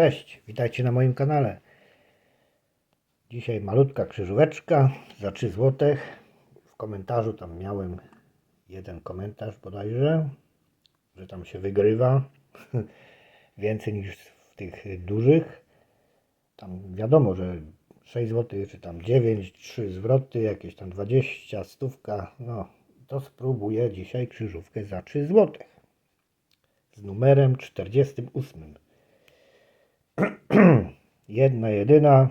Cześć, witajcie na moim kanale. Dzisiaj malutka krzyżóweczka za 3 zł. W komentarzu tam miałem jeden komentarz bodajże, że tam się wygrywa więcej niż w tych dużych. Tam wiadomo, że 6 zł, czy tam 9, 3 zwroty, jakieś tam 20, stówka. No, to spróbuję dzisiaj krzyżówkę za 3 zł z numerem 48. Jedna, jedyna.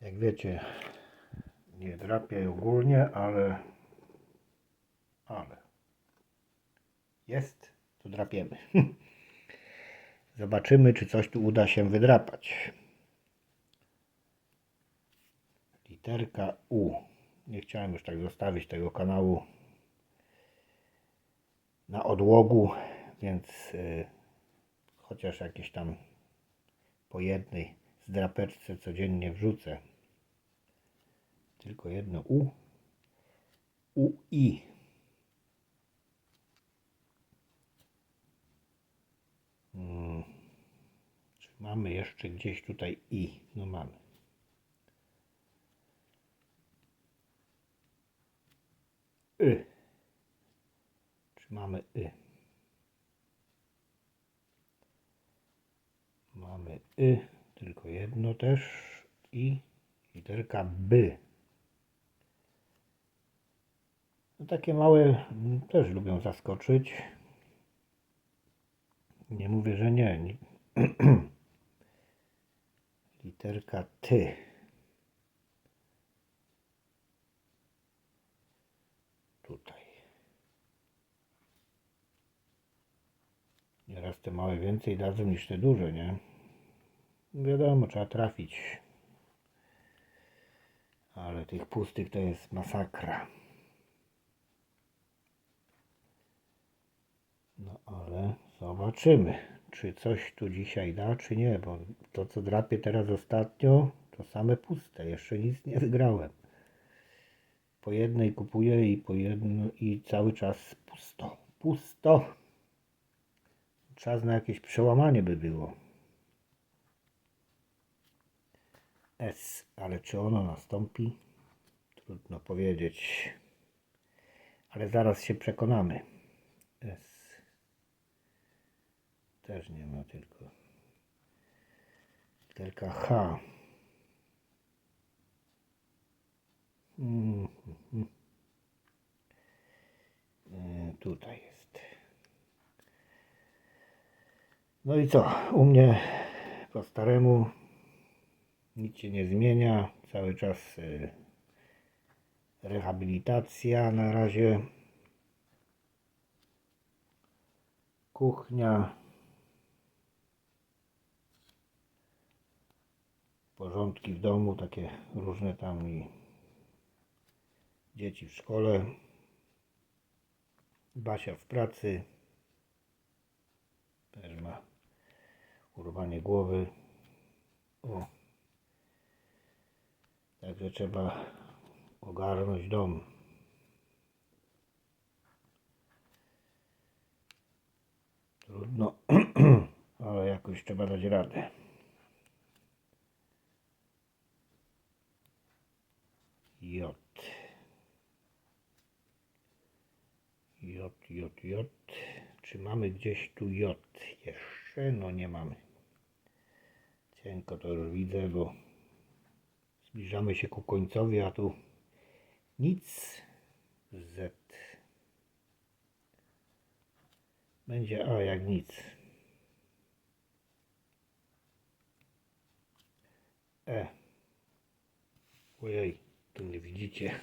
Jak wiecie, nie drapię ogólnie, ale ale jest, to drapiemy. Zobaczymy, czy coś tu uda się wydrapać. Literka U. Nie chciałem już tak zostawić tego kanału na odłogu, więc y, chociaż jakieś tam po jednej zdrapeczce codziennie wrzucę. Tylko jedno U. U i. Hmm. Czy mamy jeszcze gdzieś tutaj i? No mamy. Y. Czy mamy y? Mamy y, tylko jedno też i literka b. No takie małe mm, też lubią zaskoczyć. Nie mówię, że. Nie- Literka ty. Tutaj. Nieraz te małe więcej dadzą niż te duże, nie? Wiadomo, trzeba trafić. Ale tych pustych to jest masakra. No ale zobaczymy, czy coś tu dzisiaj da, czy nie, bo to co drapię teraz ostatnio, to same puste. Jeszcze nic nie wygrałem. Po jednej kupuję i po jedno i cały czas pusto. Pusto. Czas na jakieś przełamanie by było. S, ale czy ono nastąpi? Trudno powiedzieć. Ale zaraz się przekonamy. S. Też nie ma tylko. Literka H. Mm, mm. E, Tutaj jest. No i co? U mnie po staremu nic się nie zmienia. Cały czas y, rehabilitacja na razie. Kuchnia. Porządki w domu, takie różne tam i dzieci w szkole. Basia w pracy. Też ma urwanie głowy. O. Także trzeba ogarnąć dom. Trudno, ale jakoś trzeba dać radę. J. J, J, J. Czy mamy gdzieś tu J jeszcze? No nie mamy. Cienko to już widzę, bo Zbliżamy się ku końcowi, a tu nic. Z. Będzie A jak nic. E. Ojej, tu nie widzicie.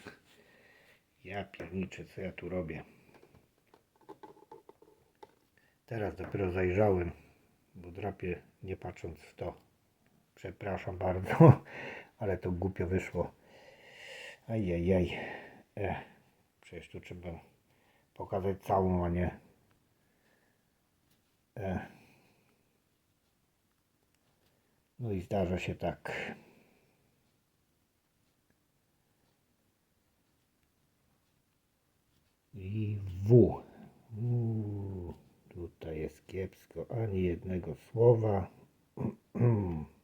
Ja pierniczę, co ja tu robię. Teraz dopiero zajrzałem, bo drapię nie patrząc w to. Przepraszam bardzo, ale to głupio wyszło. Ajajaj. E, przecież tu trzeba pokazać całą, a nie. E. No i zdarza się tak. I W. Tutaj jest kiepsko, ani jednego słowa.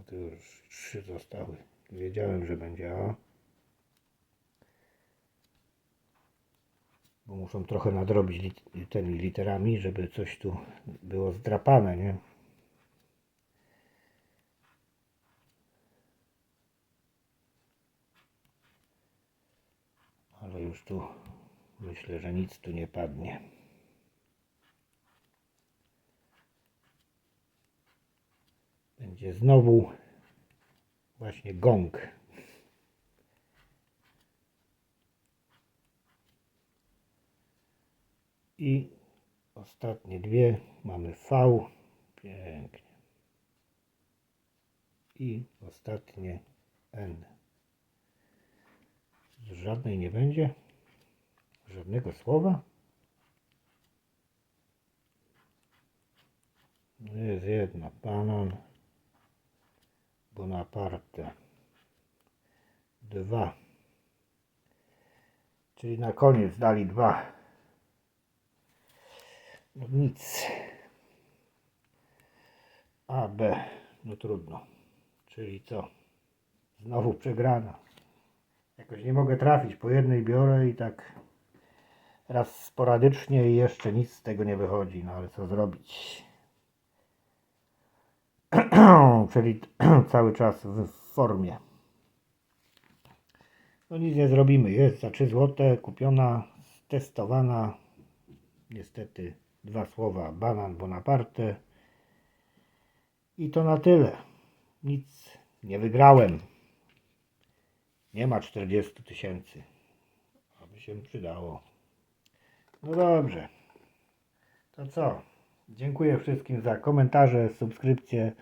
A to już trzy zostały. Wiedziałem, że będzie A. Bo muszą trochę nadrobić tymi literami, żeby coś tu było zdrapane, nie? Ale już tu myślę, że nic tu nie padnie. Będzie znowu właśnie gong. I ostatnie dwie mamy V. Pięknie. I ostatnie N. Żadnej nie będzie? Żadnego słowa? Jest jedna. Banan. Bonaparte. Dwa. Czyli na koniec dali dwa. No nic. A, B. No trudno. Czyli co? Znowu przegrana. Jakoś nie mogę trafić. Po jednej biorę i tak raz sporadycznie i jeszcze nic z tego nie wychodzi. No ale co zrobić? Czyli cały czas w formie. No nic nie zrobimy. Jest za 3 zł kupiona, testowana. Niestety dwa słowa banan Bonaparte. I to na tyle. Nic nie wygrałem. Nie ma 40 tysięcy. Aby się przydało. No dobrze. To co? Dziękuję wszystkim za komentarze, subskrypcje,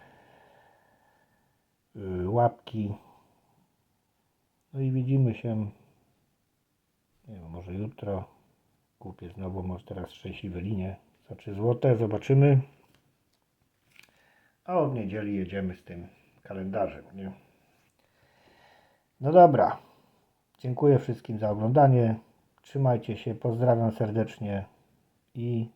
yy, łapki. No i widzimy się. Nie wiem, może jutro. Kupię znowu, może teraz szczęśliwe linie za 3 złote. Zobaczymy. A od niedzieli jedziemy z tym kalendarzem, nie? No dobra. Dziękuję wszystkim za oglądanie. Trzymajcie się, pozdrawiam serdecznie i